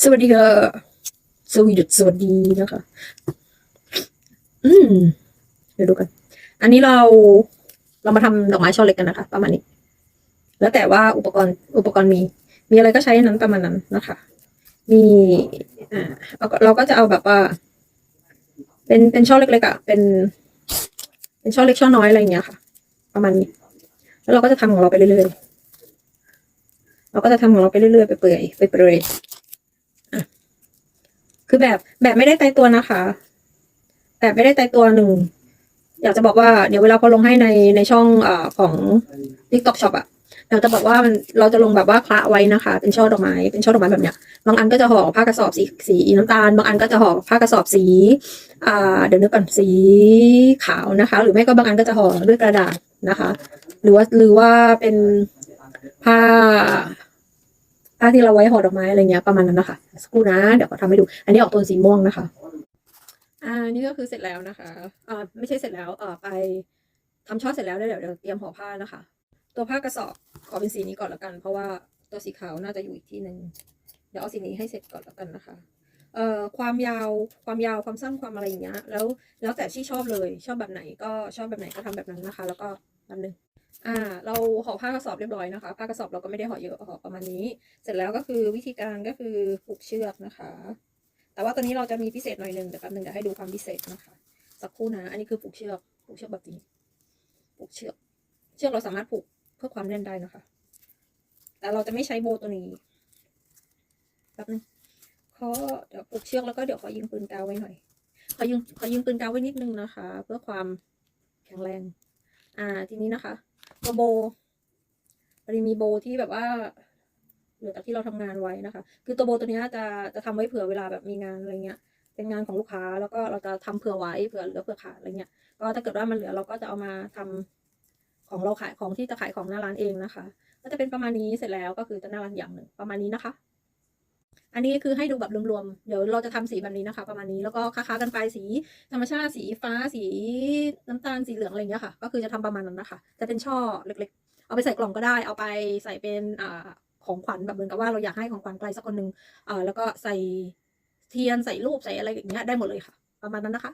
สวัสดีค่ะสวีดสวัสดีนะคะ อืม เดี๋ยวดูกัน อันนี้เราเรามาทำดอกไม้ช่อเล็กกันนะคะ ประมาณนี้ แล้วแต่ว่าอุปกรณ์อุปกรณ์มี มีอะไรก็ใช้นั้นประมาณนั้นนะคะ มีอ่าเราก็จะเอาแบบว่า เป็นเป็นช่อเล็กๆอะเป็น เป็นช่อเล็กช่อน้อยอะไรอย่างเงี้ยค่ะ ประมาณนี้ แล้วเราก็จะทำของเราไปเรื่อยๆเราก็จะทำของเราไปเรื่อยๆไปเปื่อยไปเปื่อย คือแบบแบบไม่ได้ตายตัวนะคะ แบบไม่ได้ตายตัวหนึ่งอยากจะบอกว่าเดี๋ยวเวลาพอลงให้ในในช่องอของ TikTok Shop อะเราจะบอกว่ามันเราจะลงแบบว่าคละไว้นะคะ เป็นช่อดอกไม้เป็นช่อดอกไม้แบบเนี้ยบางอันก็จะห่อผ้ากระสอบสีสีน้ำตาล บางอันก็จะห่อผ้ากระสอบสีอ่าเดี๋ยวนึกก่อนสีขาวนะคะ หรือไม่ก็บางอันก็จะห่อด้วยกระดาษนะคะ หรือว่าหรือว่าเป็นผ้า ผ้าที่เราไว้ห่อดอกไม้อะไรเงี้ยประมาณนั้นนะคะสักครู่นะ เดี๋ยวขอทำให้ดู อันนี้ออกโทนสีม่วงนะคะ อ่า นี่ก็คือเสร็จแล้วนะคะอ่าไม่ใช่เสร็จแล้วอ่อไปทำช่อเสร็จแล้วเดี๋ยวเดี๋ยวเตรียมห่อผ้านะคะ ตัวผ้ากระสอบขอเป็นสีนี้ก่อนแล้วกัน เพราะว่าตัวสีขาวน่าจะอยู่อีกที่หนึ่งเดี๋ยวเอาสีนี้ให้เสร็จก่อนแล้วกันนะคะเอ่อความยาวความยาวความสั้นความอะไรอย่างเงี้ย แล้วแล้วแต่ที่ชอบเลยชอบแบบไหนก็ชอบแบบไหนก็ทำแบบนั้นนะคะ แล้วก็แบบนึง อ่าเราห่อผ้ากระสอบเรียบร้อยนะคะ ผ้ากระสอบเราก็ไม่ได้ห่อเยอะห่อประมาณนี้ เสร็จแล้วก็คือวิธีการก็คือผูกเชือกนะคะ แต่ว่าตัวนี้เราจะมีพิเศษหน่อยหนึ่งเดี๋ยวแป๊บนึงเดี๋ยวให้ดูความพิเศษนะคะ สักครู่นะ อันนี้คือผูกเชือก ผูกเชือกแบบนี้ ผูกเชือก เชือกเราสามารถผูกเพื่อความแน่นได้นะคะ แต่เราจะไม่ใช้โบตัวนี้แป๊บนึงขอเดี๋ยวผูกเชือกแล้วก็เดี๋ยวขอยิงปืนกาวไว้หน่อย ขอยิงขอยิงปืนกาวไว้นิดนึงนะคะ เพื่อความแข็งแรง อ่าทีนี้นะคะ ตัวโบปริมีโบที่แบบว่าเหลือจากที่เราทำงานไว้นะคะ คือตัวโบตัวนี้จะจะทำไว้เผื่อเวลาแบบมีงานอะไรเงี้ย เป็นงานของลูกค้าแล้วก็เราจะทำเผื่อไว้เผื่อเหลือเผื่อขาดอะไรเงี้ย ก็ถ้าเกิดว่ามันเหลือเราก็จะเอามาทำของเราขายของที่จะขายของหน้าร้านเองนะคะ ก็จะเป็นประมาณนี้เสร็จแล้วก็คือจะหน้าร้านอย่างหนึ่งประมาณนี้นะคะ อันนี้คือให้ดูแบบรวมๆ เดี๋ยวเราจะทำสีแบบนี้นะคะ ประมาณนี้ แล้วก็ค้าๆกันไปสีธรรมชาติสีฟ้าสีน้ำตาลสีเหลืองอะไรเงี้ยค่ะ ก็คือจะทำประมาณนั้นนะคะ จะเป็นช่อเล็กๆ เอาไปใส่กล่องก็ได้ เอาไปใส่เป็นอ่าของขวัญแบบเหมือนกับว่าเราอยากให้ของขวัญใครสักคนหนึ่งอ่าแล้วก็ใส่เทียนใส่รูปใส่อะไรอย่างเงี้ยได้หมดเลยค่ะ ประมาณนั้นนะคะ